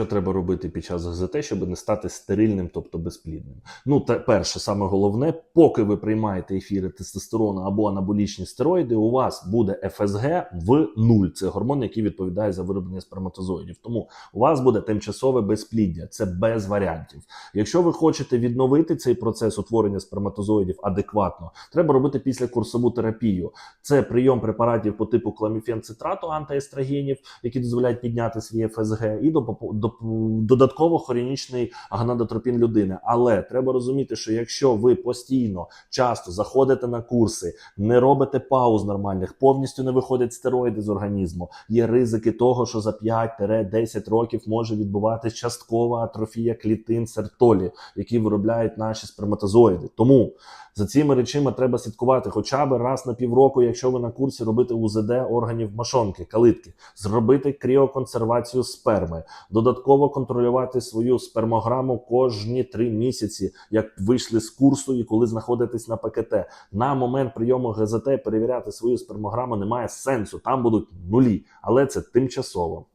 Що треба робити під час ГЗТ, щоб не стати стерильним, тобто безплідним? Ну, те, перше, саме головне, поки ви приймаєте ефіри тестостерону або анаболічні стероїди, у вас буде ФСГ в нуль. Це гормон, який відповідає за вироблення сперматозоїдів. Тому у вас буде тимчасове безпліддя. Це без варіантів. Якщо ви хочете відновити цей процес утворення сперматозоїдів адекватно, треба робити післякурсову терапію. Це прийом препаратів по типу кламіфенцитрату антиестрогенів, які дозволяють підняти свій ФСГ, і до, додатково хорінічний агонадотропін людини. Але треба розуміти, що якщо ви постійно часто заходите на курси, не робите пауз нормальних, повністю не виходять стероїди з організму, є ризики того, що за 5-10 років може відбуватися часткова атрофія клітин сертолі, які виробляють наші сперматозоїди. Тому за цими речима треба слідкувати хоча б раз на півроку, якщо ви на курсі робити УЗД органів мошонки, калитки, зробити кріоконсервацію сперми, додатково контролювати свою спермограму кожні три місяці, як вийшли з курсу і коли знаходитесь на ПКТ. На момент прийому ГЗТ перевіряти свою спермограму немає сенсу. Там будуть нулі, але це тимчасово.